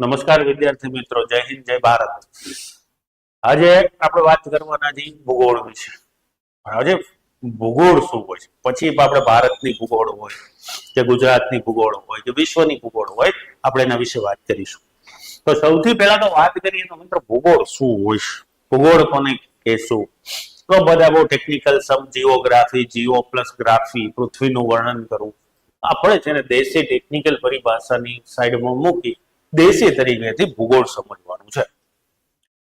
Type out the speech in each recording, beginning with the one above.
નમસ્કાર વિદ્યાર્થી મિત્રો, જય હિન્દ, જય ભારત. આજે આપણે વાત કરવાના છે ભૂગોળ વિશે. આજે ભૂગોળ શું હોય છે? પછી આપણે ભારતની ભૂગોળ હોય, કે ગુજરાતની ભૂગોળ હોય, કે વિશ્વની ભૂગોળ હોય, આપણે એના વિશે વાત કરીશું. તો સૌથી પહેલા તો વાત કરીએ તો મિત્રો, ભૂગોળ શું હોય છે? ભૂગોળ કોને કહેશું? તો બધા બહુ ટેકનિકલ સમ જીઓગ્રાફી જીઓ પ્લસ ગ્રાફી પૃથ્વીનું વર્ણન કરવું. આપણે છે ને દેશી ટેકનિકલ પરિભાષાની સાઈડમાં મૂકી દેશી તરીકેથી ભૂગોળ સમજવાનું છે.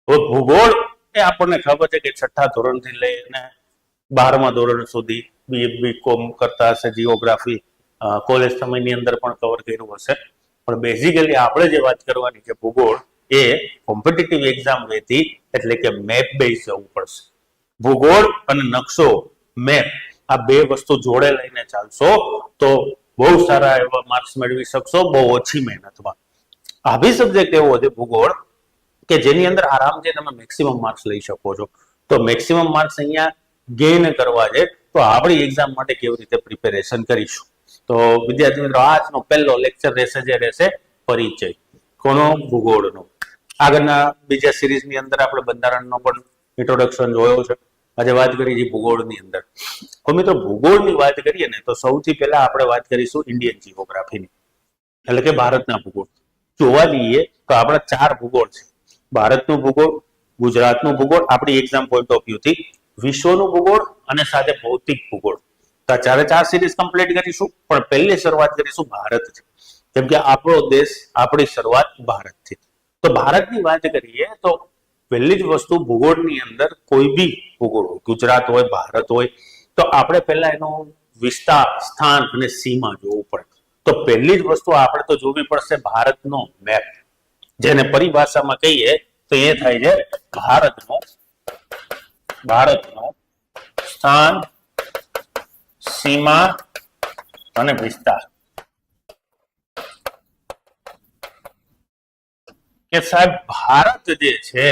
તો ભૂગોળ એ આપણને ખબર છે કે છઠ્ઠા ધોરણથી લઈને બારમા ધોરણ સુધી બી કોમ કરતા હશે જીઓગ્રાફી કોલેજ સમયની અંદર પણ કવર કર્યું હશે. પણ બેઝિકલી આપણે જે વાત કરવાની કે ભૂગોળ એ કોમ્પિટિટિવ એક્ઝામ વેથી એટલે કે મેપ બેઝ જવું પડશે. ભૂગોળ અને નકશો મેપ આ બે વસ્તુ જોડે લઈને ચાલશો તો બહુ સારા એવા માર્ક્સ મેળવી શકશો, બહુ ઓછી મહેનતમાં. આભી સબ્જેક્ટ એવો છે ભૂગોળ કે જેની અંદર આરામથી તમે મેક્સિમમ માર્ક્સ લઈ શકો છો. તો મેક્સિમમ માર્ક્સ અહીંયા ગેઇન કરવા છે. તો આપણી એક્ઝામ માટે કેવી રીતે પ્રિપેરેશન કરીશું? તો વિદ્યાર્થી મિત્રો, આજનો પહેલો લેક્ચર રહેશે જે રહેશે પરિચય. કોનો? ભૂગોળનો. આગળના બીજા સિરીઝની અંદર આપણે બંધારણનો પણ ઇન્ટ્રોડક્શન જોયો છે. આજે વાત કરી છે ભૂગોળની અંદર. તો મિત્રો, ભૂગોળની વાત કરીએ ને તો સૌથી પહેલા આપણે વાત કરીશું ઇન્ડિયન જીઓગ્રાફીની એટલે કે ભારતના ભૂગોળ. જોવા લઈએ તો આપણા ચાર ભૂગોળ છે. ભારતનું ભૂગોળ, ગુજરાતનું ભૂગોળ, આપણી એક્ઝામ પોઈન્ટ ઓફ વ્યૂ થી વિશ્વનું ભૂગોળ અને સાથે ભૌતિક ભૂગોળ. તો ચારે ચાર સિરીઝ કમ્પ્લીટ કરીશું, પણ પહેલી શરૂઆત કરીશું ભારતથી કેમ કે આપણો દેશ, આપણી શરૂઆત ભારતથી તો ભારતની વાત કરીએ તો પહેલી જ વસ્તુ ભૂગોળની અંદર કોઈ બી ભૂગોળ હોય, ગુજરાત હોય, ભારત હોય, તો આપણે પહેલા એનો વિસ્તાર, સ્થાન અને સીમા જોવું પડે. તો પહેલી જ વસ્તુ આપણે તો જોવી પડશે ભારતનો મેપ જેને પરિભાષામાં કહીએ તો એ થાય છે ભારતનો ભારતનો સ્થાન, સીમા અને વિસ્તાર. કે સાહેબ, ભારત જે છે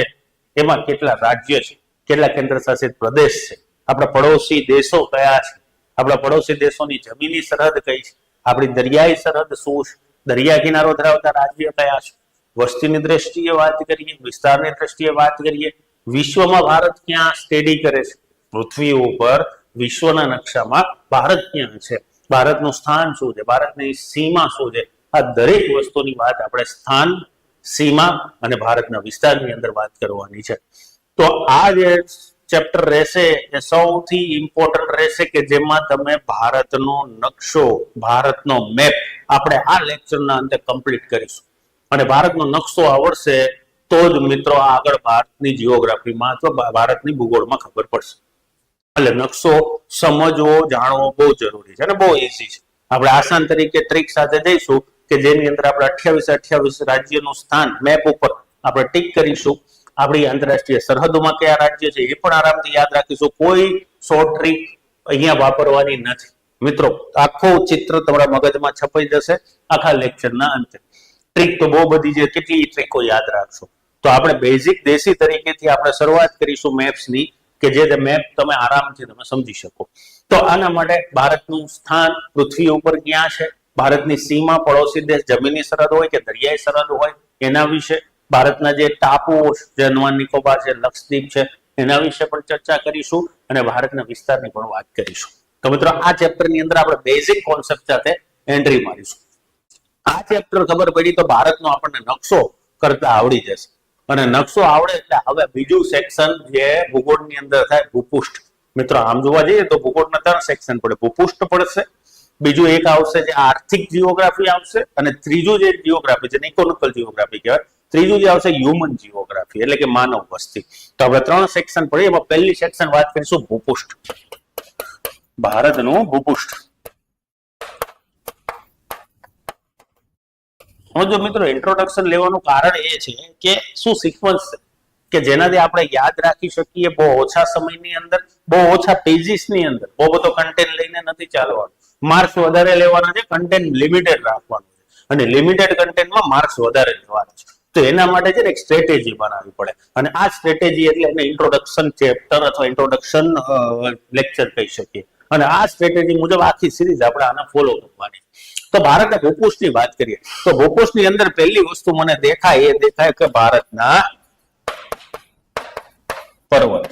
એમાં કેટલા રાજ્ય છે? કેટલા કેન્દ્ર શાસિત પ્રદેશ છે? આપણા પડોશી દેશો કયા છે? આપણા પડોશી દેશોની જમીની સરહદ કઈ છે? આપણી દરિયાઈ સરહદ શું છે? દરિયા કિનારો ધરાવતા રાજ્ય કયા છે? વસ્તીની દ્રષ્ટિએ વાત કરીએ, વિસ્તારની દ્રષ્ટિએ વાત કરીએ, વિશ્વમાં ભારત ક્યાં સ્ટેડી કરે છે? પૃથ્વી ઉપર વિશ્વના નકશામાં ભારત ક્યાં છે? ભારતનું સ્થાન શું છે? ભારતની સીમા શું છે? આ દરેક વસ્તુની વાત આપણે સ્થાન, સીમા અને ભારતના વિસ્તારની અંદર વાત કરવાની છે. તો આ જે ચેપ્ટર રહેશે એ સૌથી ઇમ્પોર્ટન્ટ રહેશે કે જેમાં તમે ભારતનો નકશો, ભારતનો મેપ આપણે આ લેક્ચરના અંતે કમ્પ્લીટ કરીશું. અને ભારતનો નકશો આવડશે તો જ મિત્રો આગળ ભારતની જીઓગ્રાફીમાં અથવા ભારતની ભૂગોળમાં ખબર પડશે. એટલે નકશો સમજવો, જાણવો બહુ જરૂરી છે અને બહુ ઈઝી છે. આપણે આસાન તરીકે ટ્રીક સાથે જઈશું કે જેની અંદર આપણે અઠ્યાવીસ અઠ્યાવીસ રાજ્યનું સ્થાન મેપ ઉપર આપણે ટીક કરીશું. આપણી આંતરરાષ્ટ્રીય સરહદોમાં કયા રાજ્ય છે એ પણ આરામથી યાદ રાખીશું. કોઈ શોર્ટ ટ્રીક અહીંયા વાપરવાની નથી. મિત્રો, આખું ચિત્ર તમારા મગજમાં છપાઈ જશે આખા લેક્ચરના અંતે. ટ્રીક તો બહુ બધી છે, કેટલી ટ્રીકો યાદ રાખશો. તો આપણે બેઝિક દેશી તરીકેથી આપણે શરૂઆત કરીશું મેપ્સની કે જે મેપ તમે આરામથી તમે સમજી શકો. તો આના માટે ભારતનું સ્થાન પૃથ્વી ઉપર ક્યાં છે? ભારતની સીમા, પડોશી દેશ, જમીની સરહદ હોય કે દરિયાઈ સરહદ હોય, એના વિશે ભારતના જે ટાપુઓ જે અંદમાન નિકોબાર છે, લક્ષદ્વીપ છે, એના વિશે પણ ચર્ચા કરીશું અને ભારતના વિસ્તારની પણ વાત કરીશું. તો મિત્રો, આ ચેપ્ટરની અંદર આપણે બેઝિક કોન્સેપ્ટ સાથે એન્ટ્રી મારીશું. આ ચેપ્ટર ખબર પડી તો ભારતનો આપણને નકશો કરતા આવડી જશે. અને નકશો આવડે એટલે હવે બીજું સેક્શન જે ભૂગોળની અંદર થાય, ભૂપુષ્ઠ. મિત્રો, આમ જોવા જઈએ તો ભૂગોળના ત્રણ સેક્શન પડે. ભૂપુષ્ઠ પડશે, બીજું એક આવશે જે આર્થિક જીઓગ્રાફી આવશે, અને ત્રીજું જે જીઓગ્રાફી છે ઇકોનોમિકલ જીઓગ્રાફી કહેવાય ત્રીજું જે આવશે હ્યુમન જીઓગ્રાફી એટલે કે માનવ વસ્તી. તો આપણે ત્રણ સેક્શન પડી એમાં પહેલી સેક્શન વાત કરીશું ભૂપુષ્ઠ. ભારતનું ભૂપુષ્ઠ. જો મિત્રો ઇન્ટ્રોડક્શન લેવાનું કારણ એ છે કે શું સિક્વન્સ કે જેનાથી આપણે યાદ રાખી શકીએ બહુ ઓછા સમયની અંદર, બહુ ઓછા પેજીસની અંદર. બહુ બધો કન્ટેન્ટ લઈને નથી ચાલવાનું. માર્ક્સ વધારે લેવાના છે કન્ટેન્ટ લિમિટેડ રાખવાનું છે. અને લિમિટેડ કન્ટેન્ટમાં માર્ક્સ વધારે લેવાના છે. તો એના માટે છે ને એક સ્ટ્રેટેજી બનાવવી પડે. અને આ સ્ટ્રેટેજી એટલે એને ઇન્ટ્રોડક્શન ચેપ્ટર અથવા ઇન્ટ્રોડક્શન લેક્ચર કહી શકીએ. અને આ સ્ટ્રેટેજી મુજબ આખી સિરીઝ આપણે આને ફોલો કરવાની. તો ભારતના ભૂપૃષ્ઠની વાત કરીએ. તો ભૂપૃષ્ઠની અંદર પહેલી વસ્તુ મને દેખાય, એ દેખાય કે ભારતના પર્વત.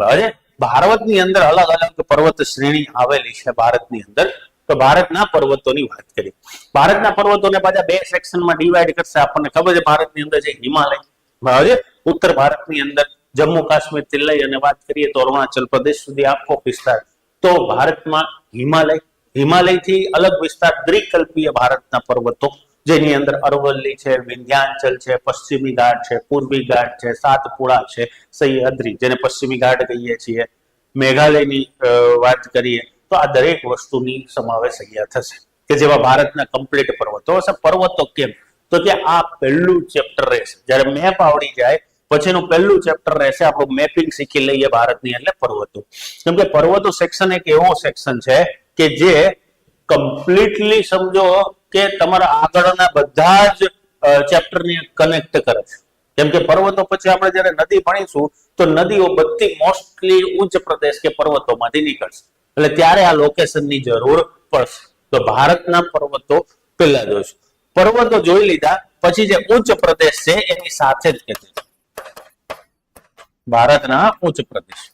બરાબર ભારતની અંદર અલગ અલગ પર્વત શ્રેણી આવેલી છે ભારતની અંદર. તો ભારતના પર્વતોની વાત કરી ભારતના પર્વતોને પાછા બે સેક્શનમાં ડિવાઈડ કરશે. આપણને ખબર છે ભારતની અંદર છે હિમાલય? ઉત્તર ભારતની અંદર જમ્મુ કાશ્મીરથી લઈ અને વાત કરીએ તો અરુણાચલ પ્રદેશ સુધી આખો વિસ્તાર. તો ભારતમાં હિમાલય, હિમાલયથી અલગ વિસ્તાર દ્વિકલ્પીય ભારતના પર્વતો, જેની અંદર અરવલ્લી છે, વિંધ્યાંચલ છે, પશ્ચિમી ઘાટ છે, પૂર્વી ઘાટ છે, સાતપુડા છે સહ્યાદ્રી જેને પશ્ચિમી ઘાટ કહીએ છીએ. મેઘાલયની વાત કરીએ તો આ દરેક વસ્તુની સમાવેશ અહીંયા થશે. કે જેવા ભારતના કમ્પ્લીટ પર્વતો હશે. પર્વતો કેમ? તો કે આ પહેલું ચેપ્ટર રહેશે. જ્યારે મેપ આવડી જાય, પછીનું પહેલું ચેપ્ટર રહેશે. આપણું મેપિંગ શીખી લઈએ ભારતની એટલે પર્વતો. કેમ કે પર્વતો સેક્શન એક એવો સેક્શન છે કે જે કમ્પ્લીટલી સમજો કે તમારા આગળના બધા જ ચેપ્ટરને કનેક્ટ કરે છે. કેમ કે પર્વતો પછી આપણે જયારે નદી ભણીશું, તો નદીઓ બધી મોસ્ટલી ઉચ્ચ પ્રદેશ કે પર્વતોમાંથી નીકળશે. એટલે ત્યારે આ લોકેશનની જરૂર પડશે. તો ભારતના પર્વતો પહેલા જોઈશું. પર્વતો જોઈ લીધા પછી જે ઉચ્ચ પ્રદેશ છે એની સાથે જ કહેते છે ભારતના ઉચ્ચ પ્રદેશ.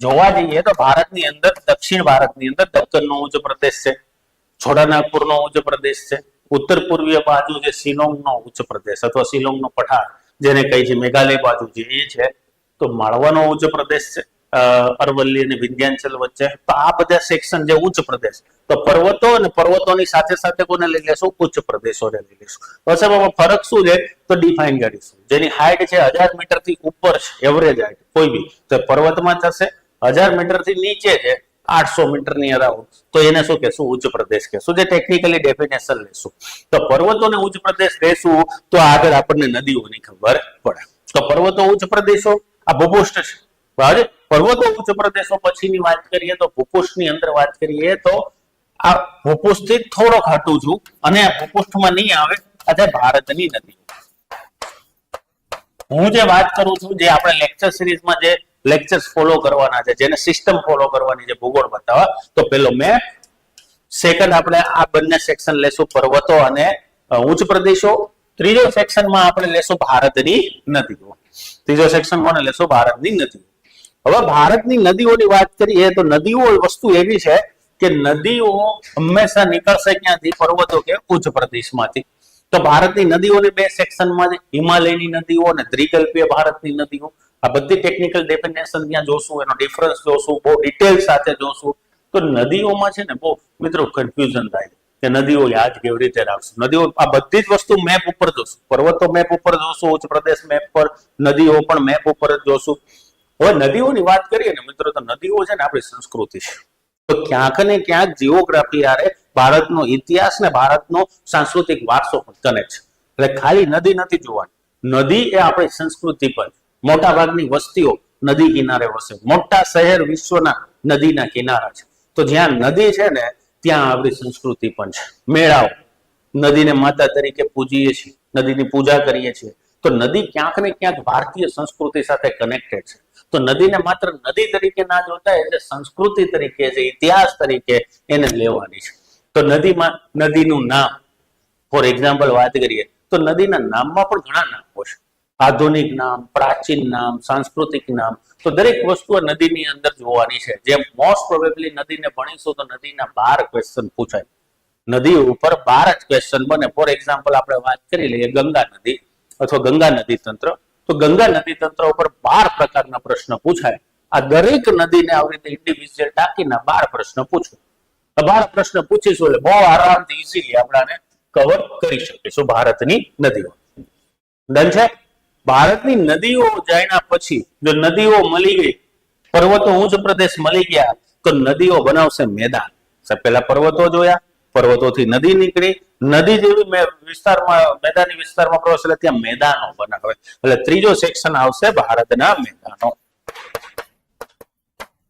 જોવા જઈએ તો ભારતની અંદર દક્ષિણ ભારતની અંદર દક્કનનો ઉચ્ચ પ્રદેશ છે છોટાનાગપુરનો ઉચ્ચ પ્રદેશ છે ઉત્તર પૂર્વીય બાજુ જે શિલોંગનો ઉચ્ચ પ્રદેશ અથવા શિલોંગનો પઠાર જેને કહી છે મેઘાલય બાજુ જે એ છે તો માળવાનો ઉચ્ચ પ્રદેશ છે. અ, અરવલ્લી અને વિંધ્યાંચલ વચ્ચે. તો આ બધા સેક્શન જે ઉચ્ચ પ્રદેશ, તો પર્વતો અને પર્વતોની સાથે સાથે કોને લઈ લેશું? ઉચ્ચ પ્રદેશોને લઈ લેશું. તો સાહેબ, આમાં ફરક શું છે? તો ડિફાઇન કરીશું જેની હાઈટ છે હજાર મીટરથી ઉપર છે એવરેજ હાઈટ કોઈ બી. તો પર્વતમાં થશે હજાર મીટરથી નીચે છે, આઠસો મીટરની અરાઉન્ડ તો એને શું કહેશું? ઉચ્ચ પ્રદેશ કહેશું. જે ટેકનિકલી ડેફિનેશન લેશું. તો પર્વતોને ઉચ્ચ પ્રદેશ કહેશું, તો આગળ આપણને નદીઓની ખબર પડે. તો પર્વતો ઉચ્ચ પ્રદેશો, આ ભૂપુષ્ઠ છે. બરાબર પર્વતો ઉચ્ચ પ્રદેશો પછીની વાત કરીએ તો ભૂપૃષ્ઠની અંદર વાત કરીએ તો આ ભૂપૃષ્ઠથી થોડોક હટું છું અને ભૂપુષ્ઠમાં નહીં આવે આજે ભારતની નદી. હું જે વાત કરું છું, જે આપણે લેક્ચર સિરીઝમાં જે લેક્ચર્સ ફોલો કરવાના છે, જેને સિસ્ટમ ફોલો કરવાની છે ભૂગોળ બતાવવા તો પેલો મેં સેકન્ડ આપણે આ બંને સેક્શન લેશું પર્વતો અને ઉચ્ચ પ્રદેશો. ત્રીજો સેક્શનમાં આપણે લેશું ભારતની નદીઓ. ત્રીજો સેક્શન કોને લેશું? ભારતની નદીઓ. હવે ભારતની નદીઓની વાત કરીએ તો નદીઓ વસ્તુ એવી છે કે નદીઓ હંમેશા નીકળશે ક્યાંથી? પર્વતો કે ઉચ્ચ પ્રદેશમાંથી. તો ભારતની નદીઓની બે સેક્શનમાં હિમાલયની નદીઓ અને ત્રિકલ્પીય ભારતની નદીઓ. આ બધી ટેકનિકલ ડેફિનેશન ત્યાં જોશું, એનો ડિફરન્સ જોશું, બહુ ડિટેલ સાથે જોશું. તો નદીઓમાં છે ને બહુ, મિત્રો કન્ફ્યુઝન થાય કે નદીઓ યાદ કેવી રીતે રાખશું? નદીઓ, આ બધી જ વસ્તુ મેપ ઉપર જોશું. પર્વતો મેપ ઉપર જોશું, ઉચ્ચ પ્રદેશ મેપ પર, નદીઓ પણ મેપ ઉપર જ જોશું. હવે નદીઓની વાત કરીએ ને મિત્રો, તો નદીઓ છે ને આપણી સંસ્કૃતિ છે. તો ક્યાંક ને ક્યાંક જીઓગ્રાફી આરે ભારતનો ઇતિહાસ ને ભારતનો સાંસ્કૃતિક વારસો પણ કને છે એટલે ખાલી નદી નથી જોવાની. નદી એ આપણી સંસ્કૃતિ પર મોટા ભાગની વસ્તીઓ નદી કિનારે વસે. મોટા શહેર વિશ્વના નદીના કિનારા છે. તો જ્યાં નદી છે ને, ત્યાં આપણી સંસ્કૃતિ પણ છે. મેળાઓ. નદીને માતા તરીકે પૂજીએ છીએ. નદીની પૂજા કરીએ છીએ. તો નદી ક્યાંક ને ક્યાંક ભારતીય સંસ્કૃતિ સાથે કનેક્ટેડ છે. તો નદીને માત્ર નદી તરીકે ના જોતા એટલે સંસ્કૃતિ તરીકે છે, ઇતિહાસ તરીકે એને લેવાની છે. તો નદીમાં, નદીનું નામ ફોર એક્ઝામ્પલ વાત કરીએ, તો નદીના નામમાં પણ ઘણા નામો છે. આધુનિક નામ, પ્રાચીન નામ, સાંસ્કૃતિક નામ, તો દરેક વસ્તુ નદીની અંદર જોવાની છે. જેમ મોસ્ટ પ્રોબેબલી નદીને ભણીશું તો નદીના બાર ક્વેશ્ચન પૂછાય. નદી ઉપર બાર જ ક્વેશ્ચન બને. ફોર એક્ઝામ્પલ આપણે વાત કરી લઈએ ગંગા નદી. અથવા ગંગા નદી તંત્ર. તો ગંગા નદી તંત્ર ઉપર બાર પ્રકારના પ્રશ્ન પૂછાય. આ દરેક નદીને આવી રીતે ઇન્ડિવિજ્યુઅલ ટાંકીને બાર પ્રશ્ન પૂછો. બાર પ્રશ્ન પૂછીશું એટલે બહુ આરામથી ઇઝીલી આપણાને કવર કરી શકીશું ભારતની નદીઓ. ડન છે? ભારતની નદીઓ જાણ્યા પછી જો નદીઓ મળી ગઈ, પર્વતો ઉચ્ચ પ્રદેશ મળી ગયા, તો નદીઓ બનાવશે મેદાન. પેલા પર્વતો જોયા પર્વતોથી નદી નીકળી, નદી જેવી વિસ્તારમાં, મેદાની વિસ્તારમાં પ્રવેશ એટલે ત્યાં મેદાનો બનાવે. એટલે ત્રીજો સેક્શન આવશે ભારતના મેદાનો.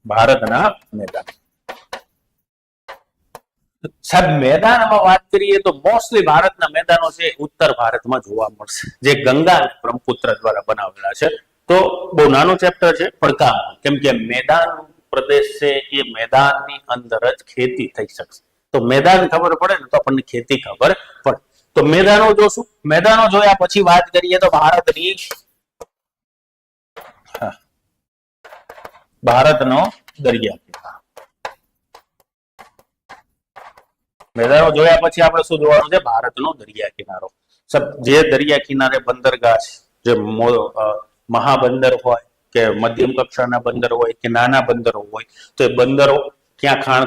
ભારતના મેદાન. સાહેબ, મેદાનમાં વાત કરીએ તો મોસ્ટલી ભારતના મેદાનો છે ઉત્તર ભારતમાં જોવા મળશે. જે ગંગા અને બ્રહ્મપુત્ર દ્વારા બનાવેલા છે. તો બહુ નાનું ચેપ્ટર છે, પણ કામ, કેમ કે મેદાન પ્રદેશ છે એ મેદાનની અંદર જ ખેતી થઈ શકશે. તો મેદાન ખબર પડે ને તો આપણને ખેતી ખબર પડે. તો મેદાનો જોશું. મેદાનો જોયા પછી વાત કરીએ તો ભારતની ભારતનો દરિયા મેદાનો જોયા પછી આપણે શું જોવાનું છે? ભારતનો દરિયા કિનારો. જે દરિયા કિનારે બંદરગાહ છે, જે મહાબંદર હોય કે મધ્યમ કક્ષાના બંદર હોય કે નાના બંદરો હોય, તો એ બંદરો ક્યાં ખાણ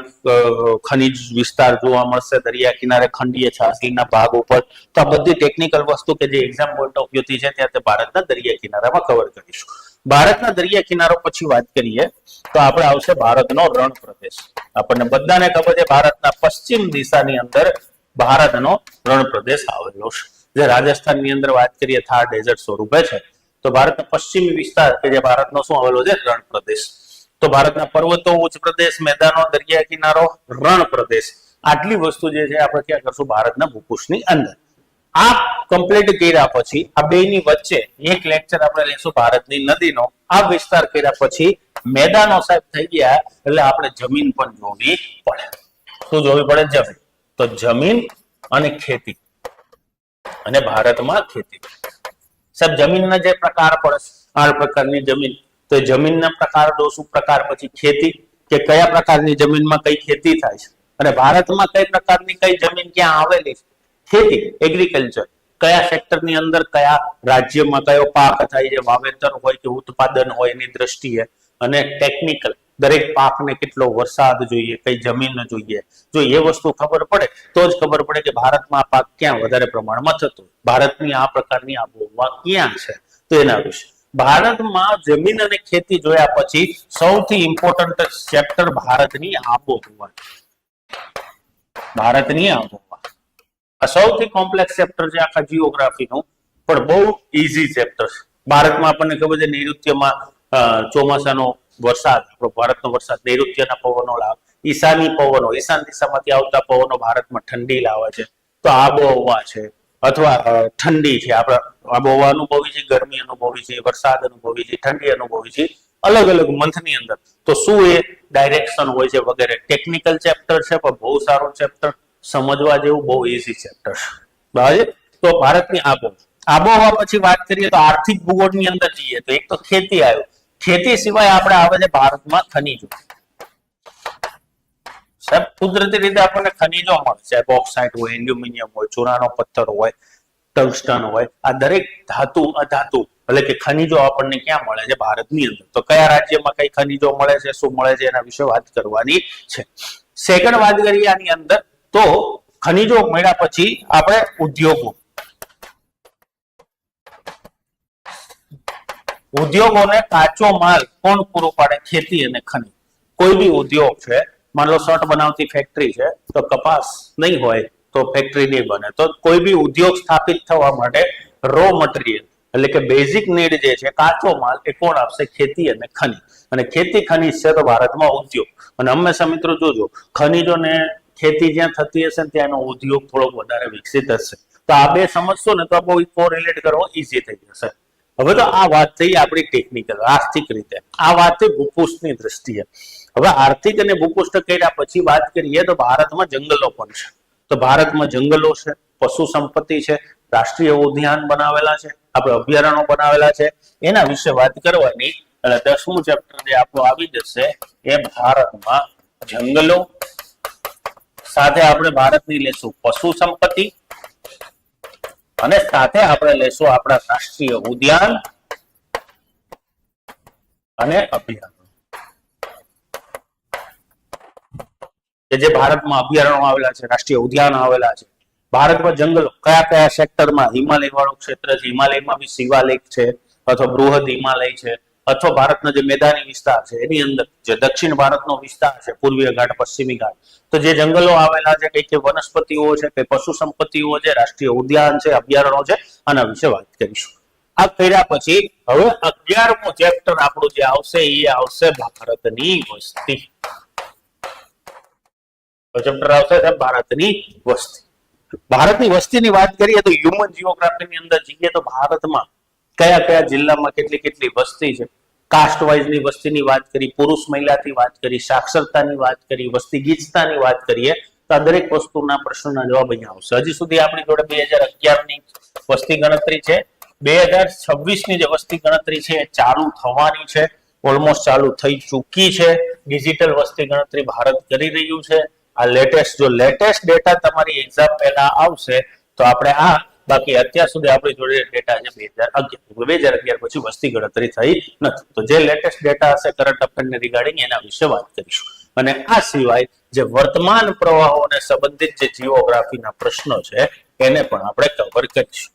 ખનિજ વિસ્તાર જોવા મળશે, દરિયા કિનારે ખંડીય છાસલીના ભાગ ઉપર. તો આ બધી ટેકનિકલ વસ્તુ કે જે એક્ઝામ બોર્ડનો ઓફ છે, ત્યાં તે ભારતના દરિયા કિનારામાં કવર કરીશું. ભારતના દરિયા કિનારો પછી વાત કરીએ, તો આપણે આવશે ભારતનો રણ પ્રદેશ આપણને બધાને ખબર છે, ભારતના પશ્ચિમ દિશાની અંદર ભારતનો રણ પ્રદેશ આવેલો છે. જે રાજસ્થાનની અંદર વાત કરીએ, થાર ડેઝર્ટ સ્વરૂપે છે. તો ભારતનો પશ્ચિમી વિસ્તાર કે જે ભારતનો શું આવેલો છે રણ પ્રદેશ તો ભારતના પર્વતો, ઉચ્ચ પ્રદેશ, મેદાનો, દરિયા કિનારો, રણ પ્રદેશ, આટલી વસ્તુ જે છે, આપણે ક્યાં કરશું? ભારતના ભૂપૃષ્ઠની અંદર. આ કમ્પ્લીટ કર્યા પછી, આ બે ની વચ્ચે એક લેક્ચર આપણે લેશું ભારતની નદીનો. આ વિસ્તાર કર્યા પછી મેદાનો સાહેબ થઈ ગયા, એટલે આપણે જમીન પણ જોવી પડે. શું જોવી પડે? જમીન. તો જમીન અને ખેતી. અને ભારતમાં ખેતી. સાહેબ, જમીનના જે પ્રકાર પડે આ પ્રકારની જમીન. તો જમીનના પ્રકાર જોશું પ્રકાર, પછી ખેતી, કે કયા પ્રકારની જમીનમાં કઈ ખેતી થાય છે? અને ભારતમાં કઈ પ્રકારની કઈ જમીન ક્યાં આવેલી છે? ખેતી એગ્રીકલ્ચર કયા સેક્ટરની અંદર કયા રાજ્યમાં કયો પાક થાય છે? વાવેતર હોય કે ઉત્પાદન હોય એની દ્રષ્ટિએ. અને ટેકનિકલ દરેક પાકને કેટલો વરસાદ જોઈએ, કઈ જમીન જોઈએ. જો એ વસ્તુ ખબર પડે, તો જ ખબર પડે કે ભારતમાં પાક ક્યાં વધારે પ્રમાણમાં થતો ભારતની આ પ્રકારની આબોહવા ક્યાં છે? તો એના વિશે. ભારતમાં જમીન અને ખેતી જોયા પછી સૌથી ઇમ્પોર્ટન્ટ ચેપ્ટર ભારતની આબોહવા ભારતની આબોહવા. આ સૌથી કોમ્પ્લેક્સ ચેપ્ટર છે આખા જીઓગ્રાફીનું પણ બહુ ઈઝી ચેપ્ટર ભારતમાં આપણને ખબર છે નૈઋત્યમાં ચોમાસાનો વરસાદ, આપણો ભારતનો વરસાદ, નૈઋત્યના પવનો લાવે, ઈશાની પવનો, ઈશાન દિશામાંથી આવતા પવનો ભારતમાં ઠંડી લાવે છે. તો આબોહવા છે. અથવા ઠંડી છે. આપણે આબોહવા અનુભવી છે, ગરમી અનુભવી છે, વરસાદ અનુભવી છે, ઠંડી અનુભવી છે, અલગ અલગ મંથની અંદર. તો શું એ ડાયરેક્શન હોય છે વગેરે? ટેકનિકલ ચેપ્ટર છે, પણ બહુ સારું ચેપ્ટર સમજવા જેવું બહુ ઇઝી ચેપ્ટર છે. બરાબર? તો ભારતની આબોહવા. આબોહવા પછી વાત કરીએ તો આર્થિક ભૂગોળની અંદર જઈએ તો એક તો ખેતી આવ્યો. ખેતી સિવાય આપણે આવે છે ભારતમાં ખનીજો કુદરતી રીતે આપણને ખનીજો મળે છે. બોક્સાઇટ હોય એલ્યુમિનિયમ હોય, ચૂનાનો પથ્થર હોય ટંગસ્ટન હોય. આ દરેક ધાતુ, અધાતુ એટલે કે ખનીજો આપણને ક્યાં મળે છે? ભારતની અંદર. તો કયા રાજ્યમાં કઈ ખનીજો મળે છે? શું મળે છે? એના વિશે વાત કરવાની છે. સેકન્ડ વાત કરીએ આની અંદર, તો ખનીજો મળ્યા પછી આપણે ઉદ્યોગો. ઉદ્યોગોને કાચો માલ કોણ પૂરો પાડે? ખેતી અને ખનીજ. કોઈ બી ઉદ્યોગ છે માન લો શર્ટ બનાવતી ફેક્ટરી છે, તો કપાસ નહીં હોય તો ફેક્ટરી નહીં બને. તો કોઈ બી ઉદ્યોગ સ્થાપિત થવા માટે રો મટીરિયલ એટલે કે બેઝિક નીડ જે છે, કાચો માલ એ કોણ આપશે? ખેતી અને ખનીજ. અને ખેતી ખનીજ છે તો ભારતમાં ઉદ્યોગ. અને હંમેશા મિત્રો જોજો, ખનીજોને ખેતી જ્યાં થતી હશે ને ત્યાંનો ઉદ્યોગ થોડોક વધારે વિકસિત હશે. તો આ બે સમજશો ને તો બહુ કોરિલેટ કરવો ઈઝી થઈ જશે. હવે તો આ વાત થઈ આપણી ટેકનિકલ આર્થિક રીતે. આ વાત થઈ ભૂપૃષ્ઠની દ્રષ્ટિએ. હવે આર્થિક અને ભૂપુષ્ઠ કર્યા પછી વાત કરીએ તો ભારતમાં જંગલો પણ છે. તો ભારતમાં જંગલો છે, પશુ સંપત્તિ છે, રાષ્ટ્રીય ઉદ્યાન બનાવેલા છે, આપણે અભયારણ્યો બનાવેલા છે. એના વિશે વાત કરવાની, એટલે દસમું ચેપ્ટર જે આપણું આવી જશે, એ ભારતમાં જંગલો. સાથે આપણે ભારતની લેશું પશુ સંપત્તિ. અને સાથે આપણે લેશું આપણા રાષ્ટ્રીય ઉદ્યાન. અને અભયારણ્ય. કે જે ભારતમાં અભયારણ્યો આવેલા છે, રાષ્ટ્રીય ઉદ્યાન આવેલા છે, ભારતમાં જંગલો, કયા કયા સેક્ટરમાં હિમાલય વાળું ક્ષેત્ર છે? હિમાલયમાં બી શિવાલેખ છે, અથવા બૃહદ હિમાલય છે, અથવા ભારતના જે મેદાની વિસ્તાર છે, એની અંદર જે દક્ષિણ ભારતનો વિસ્તાર છે, પૂર્વીય ઘાટ, પશ્ચિમી ઘાટ, તો જે જંગલો આવેલા છે, કઈ કઈ વનસ્પતિઓ છે, કઈ પશુ સંપત્તિઓ છે, રાષ્ટ્રીય ઉદ્યાન છે, અભયારણ્યો છે, આના વિશે વાત કરીશું. આ કર્યા પછી હવે અગિયારમું ચેપ્ટર આપણું જે આવશે એ આવશે ભારતની વસ્તી. ચેપ્ટર આવશે સાહેબ ભારતની વસ્તી. ભારતની વસ્તીની વાત કરીએ તો હ્યુમન જીઓગ્રાફીની અંદર જઈએ તો ભારતમાં કયા કયા જિલ્લામાં કેટલી કેટલી વસ્તી છે? કાસ્ટ વાઇઝની વસ્તીની વાત કરી, પુરુષ મહિલાથી વાત કરી, સાક્ષરતાની વાત કરી, વસ્તી ગીચતાની વાત કરીએ, તો આ દરેક વસ્તુના પ્રશ્નોના જવાબ અહીંયા આવશે. હજી સુધી આપણી જોડે બે હજાર અગિયારની વસ્તી ગણતરી છે. બે હજાર છવ્વીસની જે વસ્તી ગણતરી છે એ ચાલુ થવાની છે. ઓલમોસ્ટ ચાલુ થઈ ચૂકી છે. ડિજિટલ વસ્તી ગણતરી ભારત કરી રહ્યું છે. આ લેટેસ્ટ જો લેટેસ્ટ ડેટા તમારી એક્ઝામ પહેલા આવશે, તો આપણે આ બાકી અત્યાર સુધી આપણી જોડે ડેટા છે બે હજાર અગિયાર. બે હજાર અગિયાર પછી વસ્તી ગણતરી થઈ નથી. તો જે લેટેસ્ટ ડેટા હશે કરંટ અફેરને રિગાર્ડિંગ એના વિશે વાત કરીશું. અને આ સિવાય જે વર્તમાન પ્રવાહોને સંબંધિત જે જીઓગ્રાફીના પ્રશ્નો છે, એને પણ આપણે કવર કરીશું.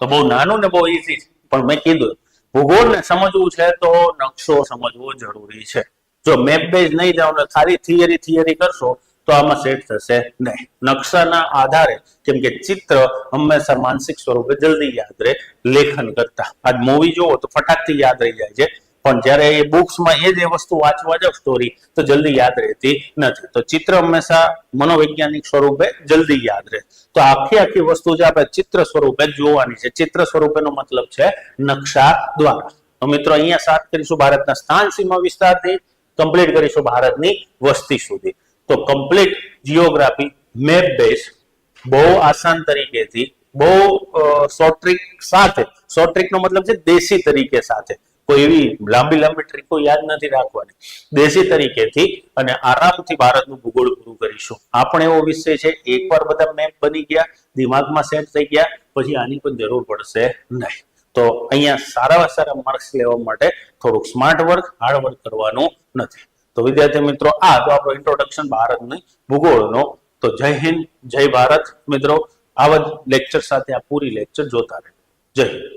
તો બહુ નાનું ને બહુ ઈઝી પણ મેં કીધું, ભૂગોળને સમજવું છે તો નકશો સમજવો જરૂરી છે. જો મેપ બેઝ નહીં જાઓ ને ખાલી થિયરી થિયરી કરશો, તો આમાં સેટ થશે નહીં. નકશાના આધારે કેમ કે ચિત્ર હંમેશા માનસિક સ્વરૂપે જલ્દી યાદ રહે, લેખન કરતા. આજ મૂવી જોવો તો ફટાકથી યાદ રહી જાય છે. પણ જ્યારે એ બુક્સમાં એ જ એ વસ્તુ વાંચવા જાવ સ્ટોરી તો જલ્દી યાદ રહેતી નથી. તો ચિત્ર હંમેશા મનોવૈજ્ઞાનિક સ્વરૂપે જલ્દી યાદ રહે. તો આખી આખી વસ્તુ જે આપણે ચિત્ર સ્વરૂપે જોવાની છે, ચિત્ર સ્વરૂપેનો મતલબ છે નકશા દ્વારા. તો મિત્રો, અહીંયા સાત કરીશું. ભારતના સ્થાન સીમા વિસ્તારથી કમ્પ્લીટ કરીશું ભારતની વસ્તી સુધી. તો કમ્પ્લીટ જીઓગ્રાફી મેપ બેઝ બહુ આસાન તરીકેથી, બહુ શોર્ટ ટ્રીક સાથે શોર્ટ મતલબ છે દેશી તરીકે સાથે. કોઈ એવી લાંબી લાંબી ટ્રીકો યાદ નથી રાખવાની. દેશી તરીકેથી અને આરામથી ભારતનું ભૂગોળ પૂરું કરીશું. આ પણ એવો વિષય છે, એકવાર બધા મેપ બની ગયા, દિમાગમાં સેટ થઈ ગયા, પછી આની પણ જરૂર પડશે નહીં. તો અહીંયા સારા સારા માર્ક્સ લેવા માટે થોડુંક સ્માર્ટ વર્ક હાર્ડ વર્ક કરવાનું નથી. તો વિદ્યાર્થી મિત્રો, આ તો આપણો ઇન્ટ્રોડક્શન ભારતની ભૂગોળનો. તો જય હિન્દ, જય ભારત મિત્રો. આવા જ લેક્ચર સાથે આ પૂરી લેક્ચર જોતા રહે જય હિન્દ.